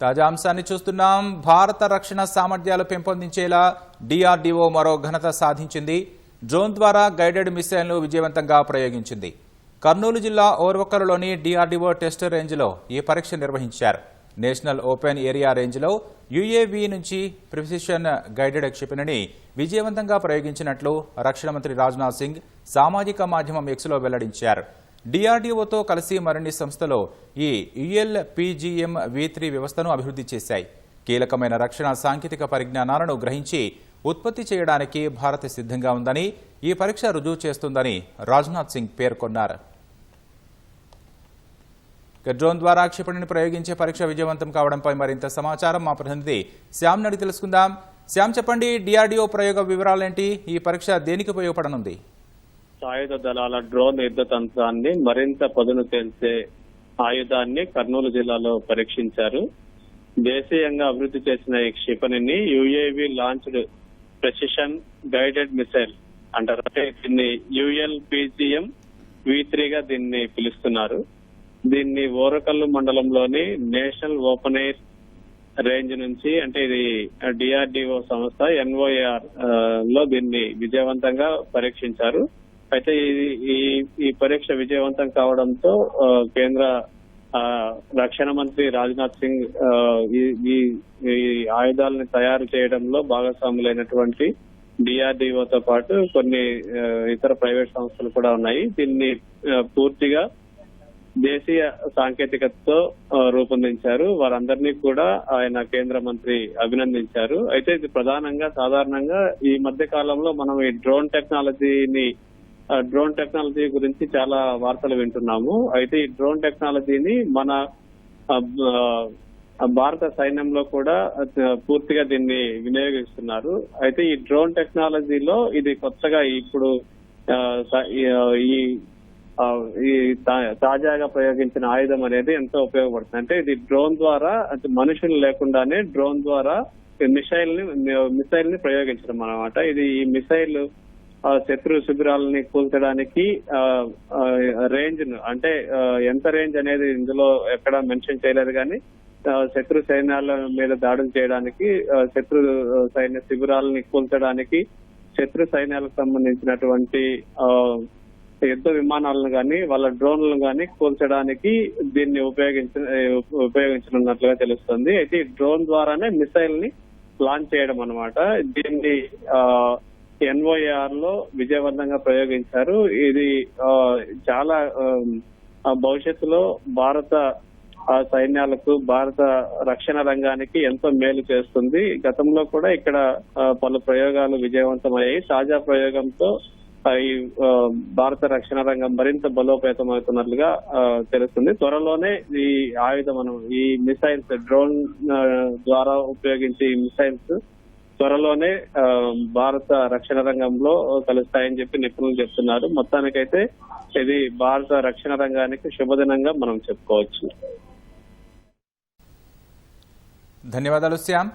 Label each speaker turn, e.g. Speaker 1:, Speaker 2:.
Speaker 1: తాజా అంశాన్ని చూస్తున్నాం. భారత రక్షణ సామర్థ్యాలు పెంపొందించేలా డిఆర్డీఓ మరో ఘనత సాధించింది. డ్రోన్ ద్వారా గైడెడ్ మిసైల్ను విజయవంతంగా ప్రయోగించింది. కర్నూలు జిల్లా ఓర్వకరులోని డిఆర్డీఓ టెస్ట్ రేంజ్లో ఈ పరీక్ష నిర్వహించారు. నేషనల్ ఓపెన్ ఏరియా రేంజ్లో యుఏవి నుంచి ప్రిసిషన్ గైడెడ్ క్షిపణిని విజయవంతంగా ప్రయోగించినట్లు రక్షణ మంత్రి రాజ్నాథ్ సింగ్ సామాజిక మాధ్యమం ఎక్స్లో వెల్లడించారు. డిఆర్డీఓతో కలిసి మరిన్ని సంస్థలు ఈ యుఎల్పిజిఎం వి త్రీ వ్యవస్థను అభివృద్ధి చేశాయి. కీలకమైన రక్షణ సాంకేతిక పరిజ్ఞానాలను గ్రహించి ఉత్పత్తి చేయడానికి భారత్ సిద్ధంగా ఉందని ఈ పరీక్ష రుజువు చేస్తుందని రాజ్నాథ్ సింగ్ పేర్కొన్నారు. డ్రోన్ ద్వారా క్షిపణిని ప్రయోగించే పరీక్ష విజయవంతం కావడంపై మరింత సమాచారం మా ప్రతినిధి శ్యామ్ నడి తెలుసుకుందాం. శ్యామ్ చెప్పండి డిఆర్డీఓ ప్రయోగ వివరాలేంటి? ఈ పరీక్ష దేనికి ఉపయోగపడనుంది?
Speaker 2: సాయుధ దళాల డ్రోన్ యుద్ధ తంత్రాన్ని మరింత పదును తేల్చే ఆయుధాన్ని కర్నూలు జిల్లాలో పరీక్షించారు. దేశీయంగా అభివృద్ధి చేసిన ఈ క్షిపణిని UAV launched precision guided missile అంటారు. అంటే దీన్ని యుఎల్పిజిఎం వి గా దీన్ని పిలుస్తున్నారు. దీన్ని ఓరకల్లు మండలంలోని నేషనల్ ఓపెన్ ఎయిర్ రేంజ్ నుంచి అంటే ఇది డిఆర్డిఓ సంస్థ ఎన్ఓఏఆర్లో దీన్ని విజయవంతంగా పరీక్షించారు. అయితే ఈ ఈ పరీక్ష విజయవంతం కావడంతో ఆ, కేంద్ర ఆ, రక్షణ మంత్రి రాజ్నాథ్ సింగ్ ఈ ఈ- ఆయుధాలను తయారు చేయడంలో భాగస్వాములైనటువంటి డిఆర్డిఓతో పాటు కొన్ని ఇతర ప్రైవేట్ సంస్థలు కూడా ఉన్నాయి. దీన్ని పూర్తిగా దేశీయ సాంకేతికతతో రూపొందించారు. వారందరినీ కూడా ఆయన కేంద్ర మంత్రి అభినందించారు. అయితే ఇది ప్రధానంగా సాధారణంగా ఈ మధ్య కాలంలో మనం ఈ డ్రోన్ టెక్నాలజీని డ్రోన్ టెక్నాలజీ గురించి చాలా వార్తలు వింటున్నాము. అయితే ఈ డ్రోన్ టెక్నాలజీని మన భారత సైన్యంలో కూడా పూర్తిగా దీన్ని వినియోగిస్తున్నారు. అయితే ఈ డ్రోన్ టెక్నాలజీలో ఇది కొత్తగా ఇప్పుడు ఈ ఈ తా- తాజాగా ప్రయోగించిన ఆయుధం అనేది ఎంతో ఉపయోగపడుతుంది. అంటే ఇది డ్రోన్ ద్వారా అంటే మనుషులు లేకుండానే డ్రోన్ ద్వారా మిసైల్ని మిసైల్ని ప్రయోగించడం అనమాట ఇది ఈ మిసైల్ శత్రు శిబిరాలని కూల్చడానికి రేంజ్ అంటే ఎంత రేంజ్ అనేది ఇందులో ఎక్కడ మెన్షన్ చేయలేదు కానీ శత్రు సైన్యాల మీద దాడులు చేయడానికి శత్రు సైన్య శిబిరాలని కూల్చడానికి శత్రు సైన్యాలకు సంబంధించినటువంటి యుద్ధ విమానాలను కానీ వాళ్ళ డ్రోన్లను కానీ కూల్చడానికి దీన్ని ఉపయోగించ ఉపయోగించనున్నట్లుగా తెలుస్తుంది. అయితే ఈ డ్రోన్ ద్వారానే మిసైల్ని లాంచ్ చేయడం అనమాట దీన్ని ఎన్ఓఏఆర్లో విజయవంతంగా ప్రయోగించారు. ఇది చాలా భవిష్యత్తులో భారత సైన్యాలకు భారత రక్షణ రంగానికి ఎంతో మేలు చేస్తుంది. గతంలో కూడా ఇక్కడ పలు ప్రయోగాలు విజయవంతమయ్యాయి. తాజా ప్రయోగంతో ఈ భారత రక్షణ రంగం మరింత బలోపేతం అవుతున్నట్లుగా తెలుస్తుంది. త్వరలోనే ఈ ఆయుధం మనం ఈ మిసైల్స్ డ్రోన్ ద్వారా ఉపయోగించే ఈ మిసైల్స్ త్వరలోనే భారత రక్షణ రంగంలో కలుస్తాయని చెప్పి నిపుణులు చెప్తున్నారు. మొత్తానికైతే ఇది భారత రక్షణ రంగానికి శుభదినంగా మనం చెప్పుకోవచ్చు.
Speaker 1: ధన్యవాదాలు శ్యామ్.